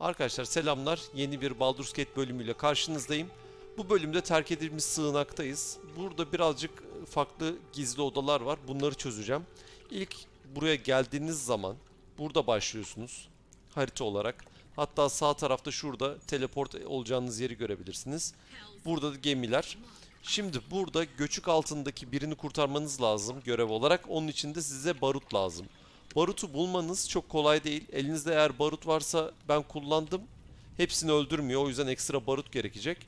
Arkadaşlar selamlar. Yeni bir Baldur's Gate bölümüyle karşınızdayım. Bu bölümde terk edilmiş sığınaktayız. Burada birazcık farklı gizli odalar var. Bunları çözeceğim. İlk buraya geldiğiniz zaman burada başlıyorsunuz harita olarak. Hatta sağ tarafta şurada teleport olacağınız yeri görebilirsiniz. Burada da gemiler. Şimdi burada göçük altındaki birini kurtarmanız lazım görev olarak. Onun için de size barut lazım. Barutu bulmanız çok kolay değil. Elinizde eğer barut varsa ben kullandım. Hepsini öldürmüyor. O yüzden ekstra barut gerekecek.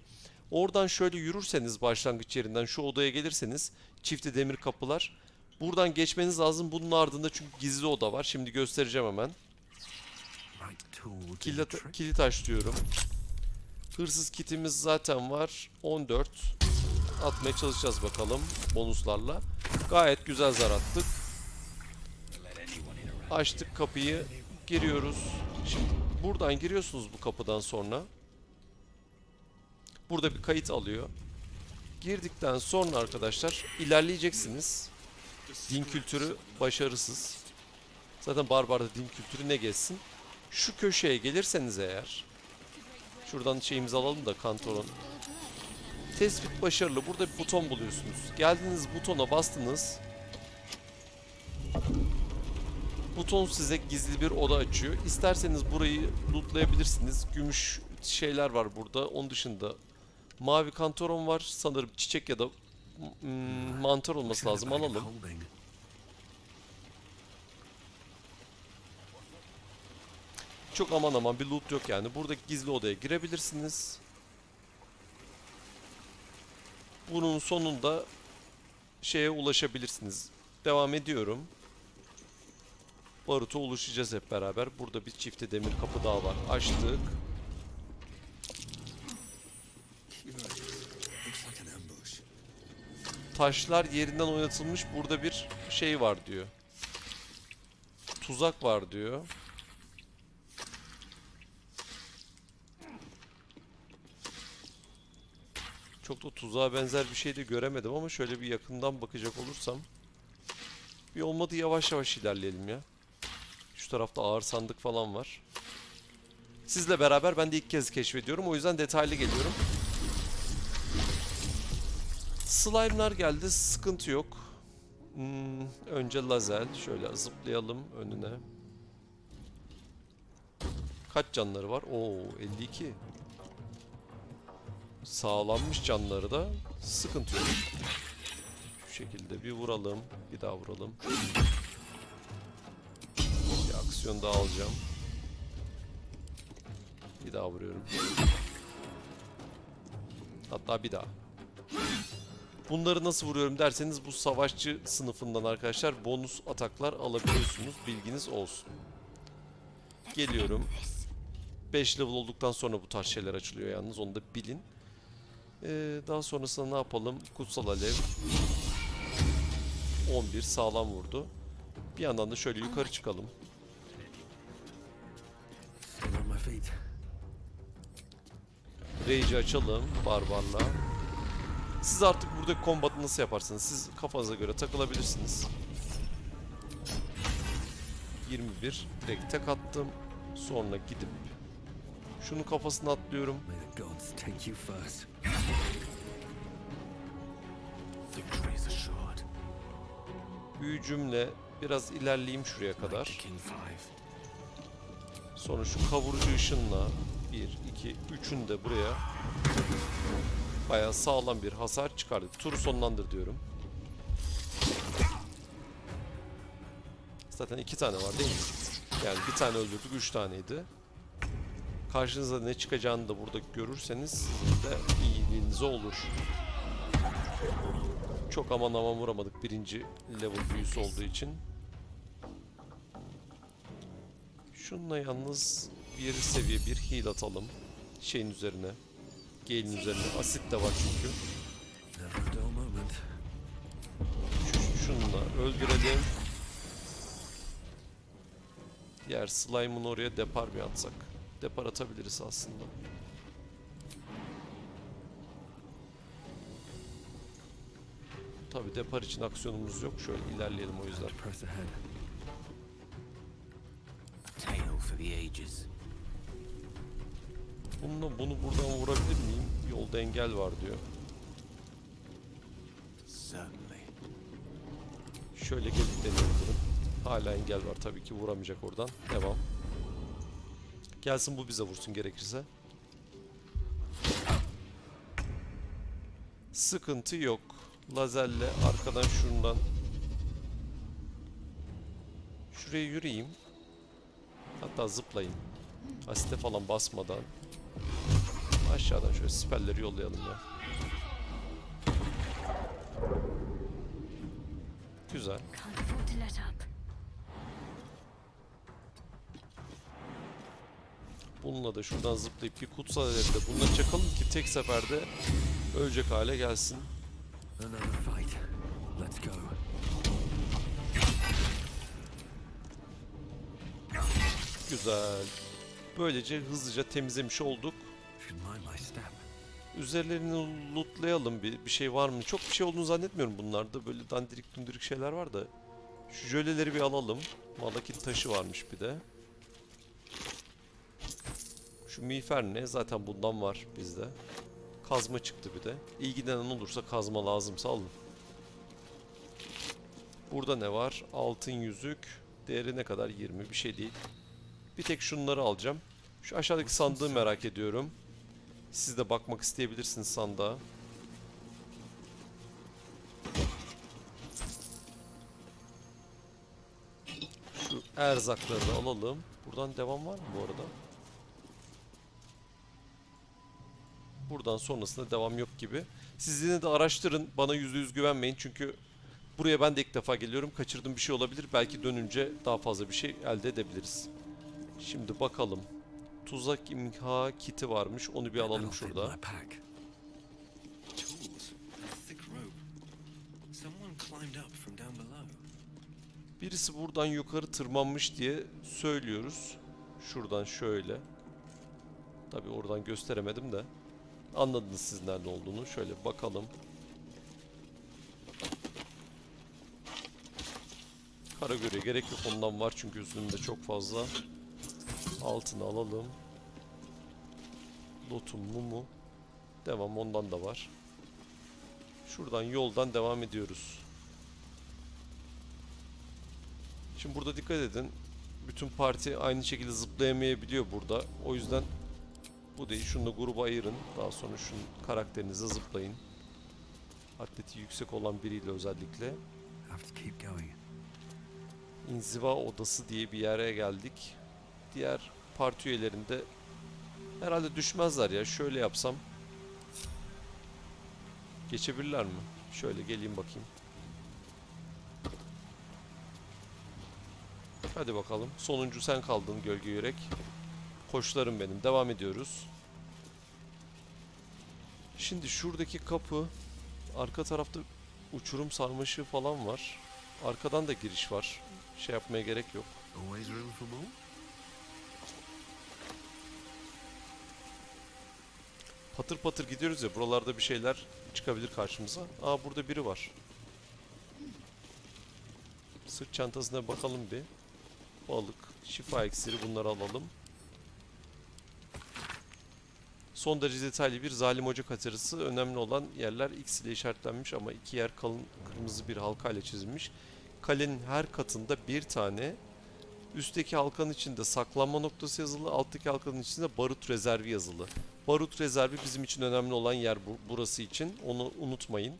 Oradan şöyle yürürseniz başlangıç yerinden şu odaya gelirseniz çifte demir kapılar. Buradan geçmeniz lazım. Bunun ardında çünkü gizli oda var. Şimdi göstereceğim hemen. Kilit, kilit açlıyorum. Hırsız kitimiz zaten var. 14. Atmaya çalışacağız bakalım bonuslarla. Gayet güzel zar attık. Açtık kapıyı. Giriyoruz. Şimdi buradan giriyorsunuz bu kapıdan sonra. Burada bir kayıt alıyor. Girdikten sonra arkadaşlar ilerleyeceksiniz. Din kültürü başarısız. Zaten barbarda din kültürü ne geçsin. Şu köşeye gelirseniz eğer Şuradan şeyimizi alalım da kantoron. Tespit başarılı. Burada bir buton buluyorsunuz. Geldiğiniz butona bastınız. Buton size gizli bir oda açıyor. İsterseniz burayı lootlayabilirsiniz. Gümüş şeyler var burada. Onun dışında mavi kantoron var. Sanırım çiçek ya da mm, mantar olması lazım. Alalım. Çok aman aman bir loot yok yani. Buradaki gizli odaya girebilirsiniz. Bunun sonunda şeye ulaşabilirsiniz. Devam ediyorum. Baruta ulaşacağız hep beraber. Burada bir çifte demir kapı daha var. Açtık. Taşlar yerinden oynatılmış. Burada bir şey var diyor. Tuzak var diyor. Çok da tuzağa benzer bir şey de göremedim ama şöyle bir yakından bakacak olursam bir olmadı yavaş yavaş ilerleyelim ya. Tarafta ağır sandık falan var. Sizle beraber ben de ilk kez keşfediyorum. O yüzden detaylı geliyorum. Slime'lar geldi. Sıkıntı yok. Hmm, önce lazer. Şöyle zıplayalım önüne. Kaç canları var? Oo 52. Sağlanmış canları da sıkıntı yok. Şu şekilde bir vuralım. Bir daha vuralım. Aksiyon daha alacağım. Bir daha vuruyorum. Hatta bir daha. Bunları nasıl vuruyorum derseniz bu savaşçı sınıfından arkadaşlar bonus ataklar alabiliyorsunuz. Bilginiz olsun. Geliyorum. 5 level olduktan sonra bu tarz şeyler açılıyor yalnız onu da bilin. Ee, daha sonrasında ne yapalım? Kutsal alev. 11 sağlam vurdu. Bir yandan da şöyle yukarı çıkalım. Feet. Rage'i açalım barbarla. Siz artık burada kombatı nasıl yaparsınız? Siz kafanıza göre takılabilirsiniz. 21 direkt tek attım. Sonra gidip şunun kafasına atlıyorum. Büyücümle biraz ilerleyeyim şuraya kadar. Sonra şu kavurucu ışınla 1, 2, 3'ün de buraya bayağı sağlam bir hasar çıkardık. Turu sonlandır diyorum. Zaten iki tane var değil mi? Yani bir tane öldürdük, üç taneydi. Karşınıza ne çıkacağını da burada görürseniz de iyiliğinize olur. Çok aman aman vuramadık birinci level büyüsü olduğu için. Şununla yalnız bir seviye bir heal atalım. Şeyin üzerine. Gale'in üzerine. Asit de var çünkü. Şununla öldürelim. Diğer slime'ın oraya depar bir atsak. Depar atabiliriz aslında. Tabi depar için aksiyonumuz yok. Şöyle ilerleyelim o yüzden. Ages. Bununla bunu buradan vurabilir miyim? Yolda engel var diyor. Şöyle gelip deneyebilirim. Hala engel var tabii ki vuramayacak oradan. Devam. Gelsin bu bize vursun gerekirse. Sıkıntı yok. Lazerle arkadan şundan Şuraya yürüyeyim. Hatta zıplayayım. Asite falan basmadan. Aşağıdan şöyle siperleri yollayalım ya. Güzel. Bununla da şuradan zıplayıp bir kutsal hedefte bununla çakalım ki tek seferde ölecek hale gelsin. Another fight. Let's go. Güzel. Böylece hızlıca temizlemiş olduk. Üzerlerini lootlayalım bir, bir şey var mı? Çok bir şey olduğunu zannetmiyorum bunlarda. Böyle dandirik dundirik şeyler var da. Şu jöleleri bir alalım. Malakit taşı varmış bir de. Şu miğfer ne? Zaten bundan var bizde. Kazma çıktı bir de. İlgilenen olursa kazma lazımsa alın. Burada ne var? Altın yüzük. Değeri ne kadar? 20 bir şey değil. Bir tek şunları alacağım. Şu aşağıdaki sandığı merak ediyorum. Siz de bakmak isteyebilirsiniz sandığa. Şu erzakları da alalım. Buradan devam var mı bu arada? Buradan sonrasında devam yok gibi. Siz yine de araştırın. Bana %100 güvenmeyin çünkü buraya ben de ilk defa geliyorum. Kaçırdığım bir şey olabilir. Belki dönünce daha fazla bir şey elde edebiliriz. Şimdi bakalım. Tuzak imha kiti varmış. Onu bir alalım şurada. Birisi buradan yukarı tırmanmış diye söylüyoruz. Şuradan şöyle. Tabi oradan gösteremedim de. Anladınız siz nerede olduğunu. Şöyle bakalım. Kara göre gerek yok ondan var çünkü üstünde çok fazla. Altını alalım. Lotum mumu. Devam ondan da var. Şuradan yoldan devam ediyoruz. Şimdi burada dikkat edin. Bütün parti aynı şekilde zıplayamayabiliyor burada. O yüzden bu değil. Şunu da gruba ayırın. Daha sonra şunun karakterinize zıplayın. Atleti yüksek olan biriyle özellikle. İnziva odası diye bir yere geldik. Diğer parti üyelerinde herhalde düşmezler ya. Şöyle yapsam. Geçebilirler mi? Şöyle geleyim bakayım. Hadi bakalım. Sonuncu sen kaldın gölge yürek. Koçlarım benim. Devam ediyoruz. Şimdi şuradaki kapı arka tarafta uçurum sarmaşığı falan var. Arkadan da giriş var. Şey yapmaya gerek yok. Patır patır gidiyoruz ya buralarda bir şeyler çıkabilir karşımıza. Aa burada biri var. Sırt çantasına bakalım bir. Balık, şifa iksiri bunları alalım. Son derece detaylı bir zalim ocak hatırası. Önemli olan yerler X ile işaretlenmiş ama iki yer kalın kırmızı bir halka ile çizilmiş. Kalenin her katında bir tane Üstteki halkanın içinde saklanma noktası yazılı, alttaki halkanın içinde barut rezervi yazılı. Barut rezervi bizim için önemli olan yer bu, burası için. Onu unutmayın.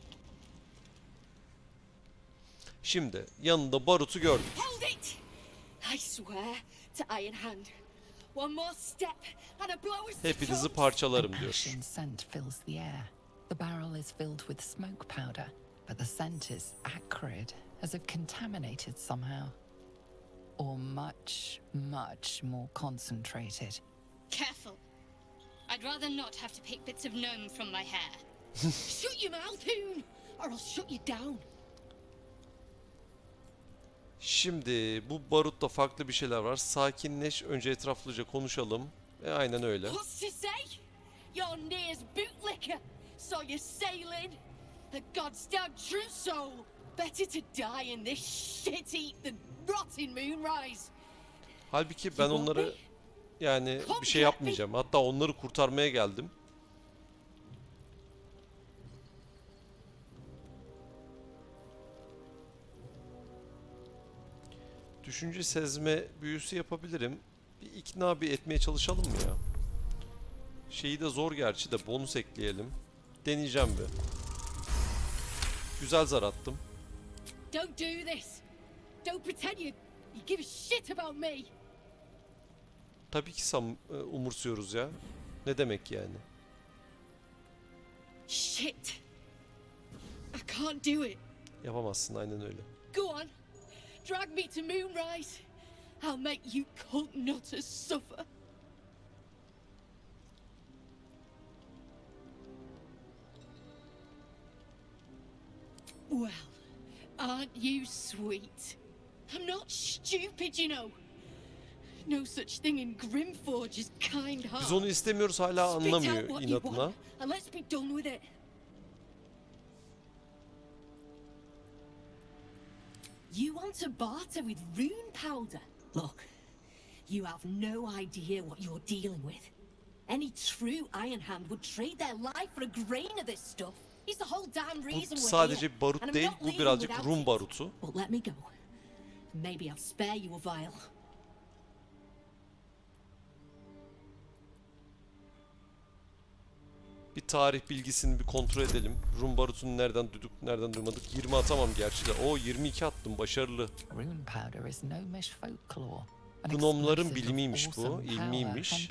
Şimdi yanında barutu gördük. Hold it! I swear to Iron Hand. One more step and a blow is Hepinizi parçalarım diyor. scent fills the air. The barrel is filled with smoke powder, but the scent is acrid, as if contaminated somehow. Or much, much more concentrated. Careful. I'd rather not have to pick bits of gnome from my hair. Shut your mouth, Hoon, or I'll shut you down. Şimdi bu barutta farklı bir şeyler var. Sakinleş, önce etraflıca konuşalım. E aynen öyle. What's to say? Your near's bootlicker, so you're sailing. The god's damn true soul. Better to die in this shit heap than rot in moonrise. Halbuki ben You onları? Yani bir şey yapmayacağım. Hatta onları kurtarmaya geldim. Düşünce sezme büyüsü yapabilirim. Bir ikna bir etmeye çalışalım mı ya? Şeyi de zor gerçi de bonus ekleyelim. Deneyeceğim bir. Güzel zar attım. Don't do this. Don't pretend you, you give a shit about me. Tabii ki sam e, umursuyoruz ya. Ne demek yani? Shit. I can't do it. Yapamazsın aynen öyle. Go on. Drag me to Moonrise. I'll make you cult nutters suffer. Well, aren't you sweet? I'm not stupid, you know. Biz onu istemiyoruz hala anlamıyor inatına. You want to barter with rune powder? Look, you have no idea what you're dealing with. Any true Iron Hand would trade their life for a grain of this stuff. It's the whole damn reason Bu sadece barut değil, bu birazcık Rum barutu. But let me go. Maybe I'll spare you a vial. Bir tarih bilgisini bir kontrol edelim. Rum barutunu nereden duyduk, nereden duymadık. 20 atamam gerçi de. O 22 attım, başarılı. Rune powder is gnomish folklore. An Gnomların bilimiymiş bu, ilmiymiş.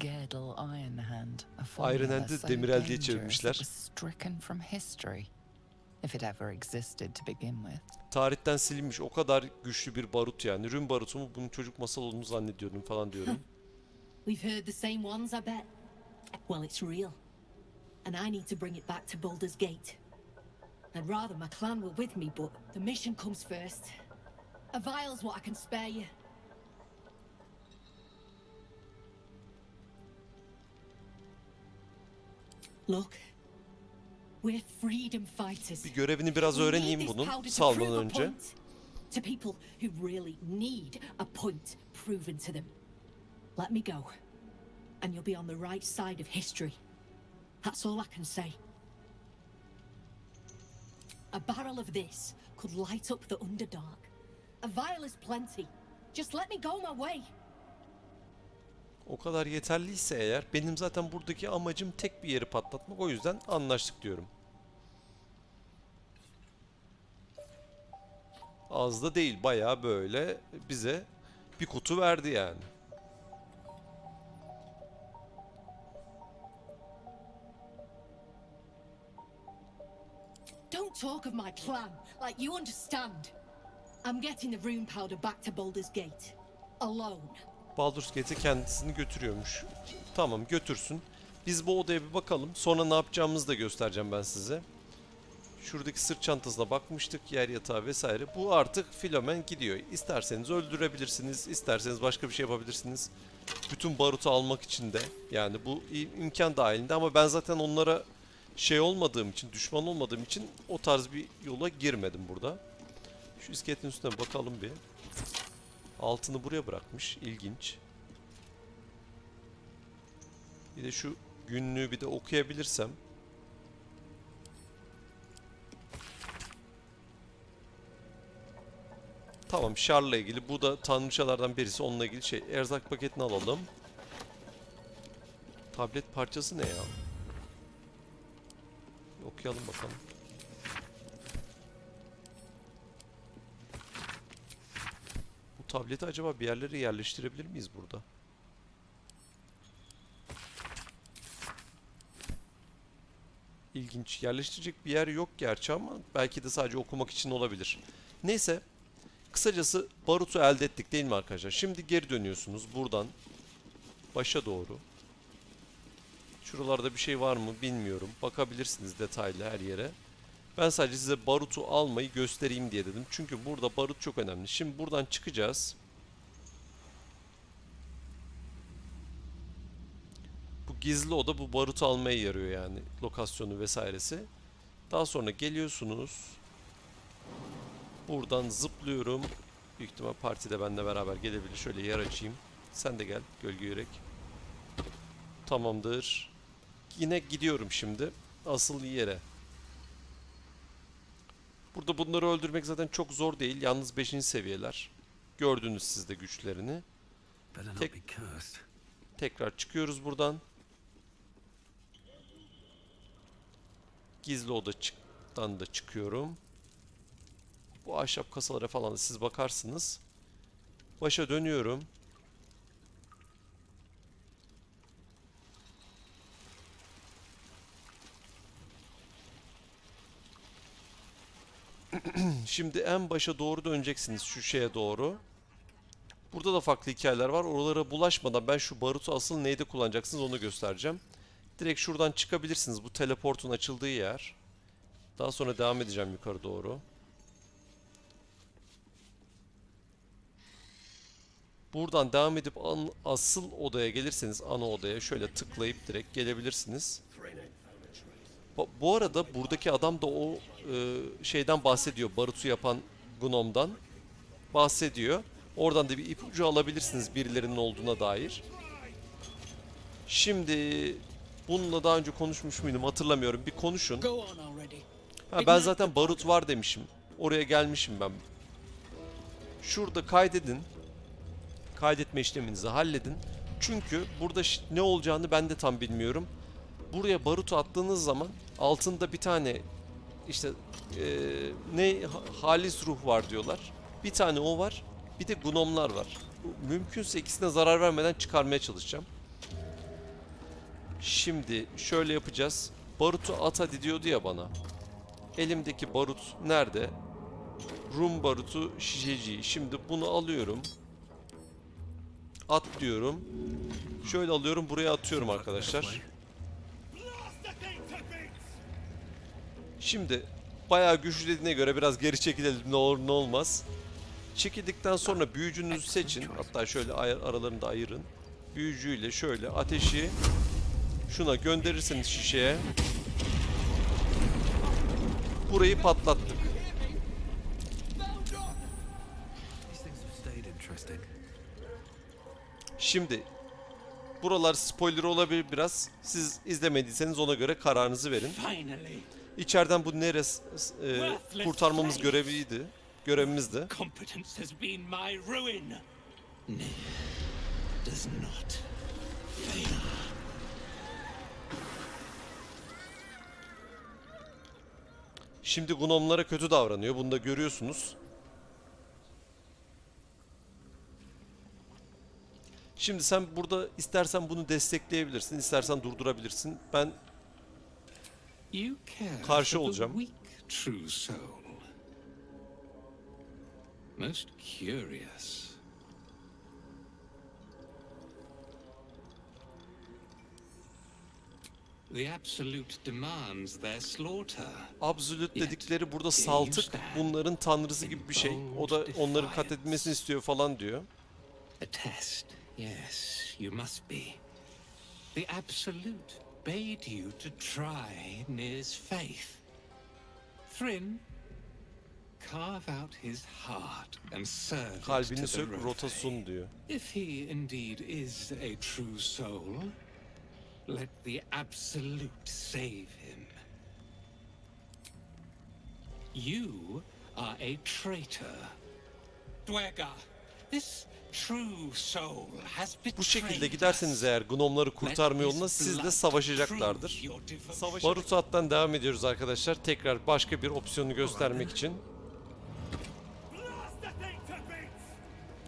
Gerdel Ironhand. A Ironhand'i so demirel diye çevirmişler. If it ever existed to begin with. Tarihten silinmiş. O kadar güçlü bir barut yani. Rum barutu mu? Bunun çocuk masal olduğunu zannediyordum falan diyorum. We've heard the same ones, I bet. Well, it's real. And I need to bring it back to Baldur's Gate. I'd rather my clan were with me, but the mission comes first. A vial's what I can spare you. Look, we're freedom fighters. Bir görevini biraz öğreneyim bunun salmadan önce. To people who really need a point proven to them. Let me go, and you'll be on the right side of history. That's all I can say. A barrel of this could light up the Underdark. A vial is plenty. Just let me go my way. O kadar yeterliyse eğer benim zaten buradaki amacım tek bir yeri patlatmak. O yüzden anlaştık diyorum. Az da değil bayağı böyle bize bir kutu verdi yani. Talk of my clan like you understand. I'm getting the rune powder back to Baldur's Gate. Alone. Baldur's Gate'e kendisini götürüyormuş. Tamam götürsün. Biz bu odaya bir bakalım. Sonra ne yapacağımızı da göstereceğim ben size. Şuradaki sırt çantasına bakmıştık. Yer yatağı vesaire. Bu artık filomen gidiyor. İsterseniz öldürebilirsiniz. isterseniz başka bir şey yapabilirsiniz. Bütün barutu almak için de. Yani bu im- imkan dahilinde ama ben zaten onlara şey olmadığım için, düşman olmadığım için o tarz bir yola girmedim burada. Şu iskeletin üstüne bakalım bir. Altını buraya bırakmış. İlginç. Bir de şu günlüğü bir de okuyabilirsem. Tamam Şar'la ilgili. Bu da tanrıçalardan birisi. Onunla ilgili şey. Erzak paketini alalım. Tablet parçası ne ya? Okuyalım bakalım. Bu tableti acaba bir yerlere yerleştirebilir miyiz burada? İlginç. Yerleştirecek bir yer yok gerçi ama belki de sadece okumak için olabilir. Neyse. Kısacası barutu elde ettik değil mi arkadaşlar? Şimdi geri dönüyorsunuz buradan başa doğru. Şuralarda bir şey var mı bilmiyorum. Bakabilirsiniz detaylı her yere. Ben sadece size barutu almayı göstereyim diye dedim. Çünkü burada barut çok önemli. Şimdi buradan çıkacağız. Bu gizli oda bu barutu almaya yarıyor yani. Lokasyonu vesairesi. Daha sonra geliyorsunuz. Buradan zıplıyorum. Büyük ihtimal partide benimle beraber gelebilir. Şöyle yer açayım. Sen de gel gölge yürek. Tamamdır. Yine gidiyorum şimdi. Asıl yere. Burada bunları öldürmek zaten çok zor değil. Yalnız 5. seviyeler. Gördünüz siz de güçlerini. Cursed. Tekrar çıkıyoruz buradan. Gizli odadan da çıkıyorum. Bu ahşap kasalara falan da siz bakarsınız. Başa dönüyorum. Şimdi en başa doğru döneceksiniz şu şeye doğru. Burada da farklı hikayeler var. Oralara bulaşmadan ben şu barutu asıl neyde kullanacaksınız onu göstereceğim. Direkt şuradan çıkabilirsiniz. Bu teleportun açıldığı yer. Daha sonra devam edeceğim yukarı doğru. Buradan devam edip an- asıl odaya gelirseniz ana odaya şöyle tıklayıp direkt gelebilirsiniz. Bu, arada buradaki adam da o e, şeyden bahsediyor. Barutu yapan Gnom'dan bahsediyor. Oradan da bir ipucu alabilirsiniz birilerinin olduğuna dair. Şimdi bununla daha önce konuşmuş muydum hatırlamıyorum. Bir konuşun. Ha, ben zaten barut var demişim. Oraya gelmişim ben. Şurada kaydedin. Kaydetme işleminizi halledin. Çünkü burada ne olacağını ben de tam bilmiyorum. Buraya barutu attığınız zaman altında bir tane işte eee, ne ha- halis ruh var diyorlar. Bir tane o var. Bir de gnomlar var. Mümkünse ikisine zarar vermeden çıkarmaya çalışacağım. Şimdi şöyle yapacağız. Barutu at hadi diyordu ya bana. Elimdeki barut nerede? Rum barutu şişeci. Şimdi bunu alıyorum. At diyorum. Şöyle alıyorum buraya atıyorum arkadaşlar. Şimdi bayağı güçlü dediğine göre biraz geri çekilelim ne olur ne olmaz. Çekildikten sonra büyücünüzü seçin. Hatta şöyle ay- aralarında ayırın. Büyücüyle şöyle ateşi şuna gönderirseniz şişeye burayı patlattık. Şimdi buralar spoiler olabilir biraz. Siz izlemediyseniz ona göre kararınızı verin. İçeriden bu neresi e, kurtarmamız göreviydi. Görevimizdi. Şimdi gnomlara kötü davranıyor. Bunu da görüyorsunuz. Şimdi sen burada istersen bunu destekleyebilirsin, istersen durdurabilirsin. Ben Karşı olacağım. Most curious. The absolute demands their slaughter. absolut dedikleri burada saltık, bunların tanrısı gibi bir şey. O da onların katledilmesini istiyor falan diyor. A test, yes, you must be. The Absolute bade you to try Nir's faith. Thryn, carve out his heart and serve it to the sök, Rothay. sun diyor. If he indeed is a true soul, let the Absolute save him. You are a traitor. Dwega, Bu şekilde giderseniz eğer gnomları kurtarma yoluna sizle savaşacaklardır. devotion. Barutat'tan devam ediyoruz arkadaşlar. Tekrar başka bir opsiyonu göstermek için.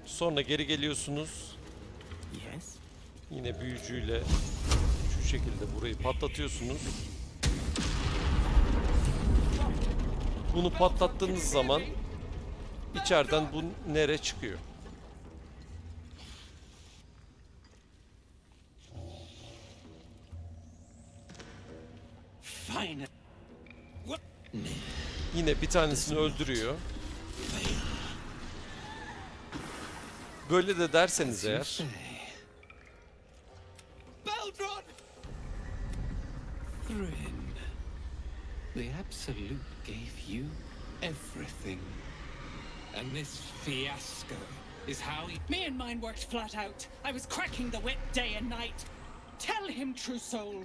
Sonra geri geliyorsunuz. Yine büyücüyle şu şekilde burayı patlatıyorsunuz. Bunu patlattığınız zaman içeriden bu nere çıkıyor? Yine bir tanesini öldürüyor. Böyle de derseniz eğer. The absolute gave you everything, And this fiasco is how you... Me and mine worked flat out. I was cracking the whip day and night. Tell him, true soul.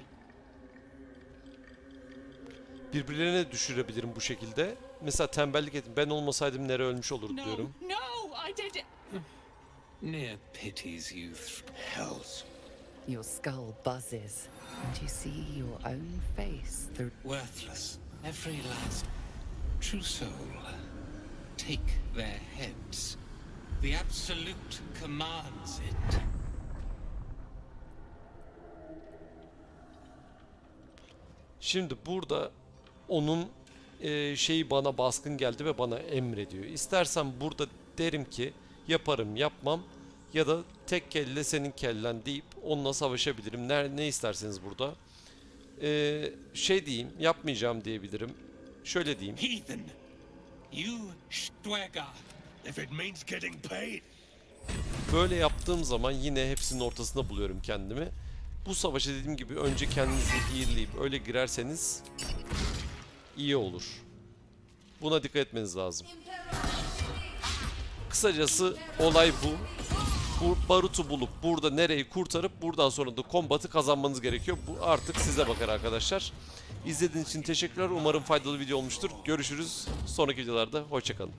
Birbirlerine düşürebilirim bu şekilde. Mesela tembellik ettim. Ben olmasaydım nereye ölmüş olurdu No, diyorum. no, I did it. Near pities you hells. Your skull buzzes, and you see your own face through. Worthless. Every last true soul. Take their heads. The Absolute commands it. Şimdi burada onun e, şeyi bana baskın geldi ve bana emrediyor. İstersen burada derim ki yaparım yapmam ya da tek kelle senin kellen deyip onunla savaşabilirim. Ne, ne isterseniz burada. E, şey diyeyim yapmayacağım diyebilirim. Şöyle diyeyim. Heathen. You. If it means getting paid. Böyle yaptığım zaman yine hepsinin ortasında buluyorum kendimi. Bu savaşa dediğim gibi önce kendinizi heal'leyip öyle girerseniz iyi olur. Buna dikkat etmeniz lazım. Kısacası olay bu. Bu barutu bulup burada nereyi kurtarıp buradan sonra da kombatı kazanmanız gerekiyor. Bu artık size bakar arkadaşlar. İzlediğiniz için teşekkürler. Umarım faydalı video olmuştur. Görüşürüz sonraki videolarda. Hoşçakalın.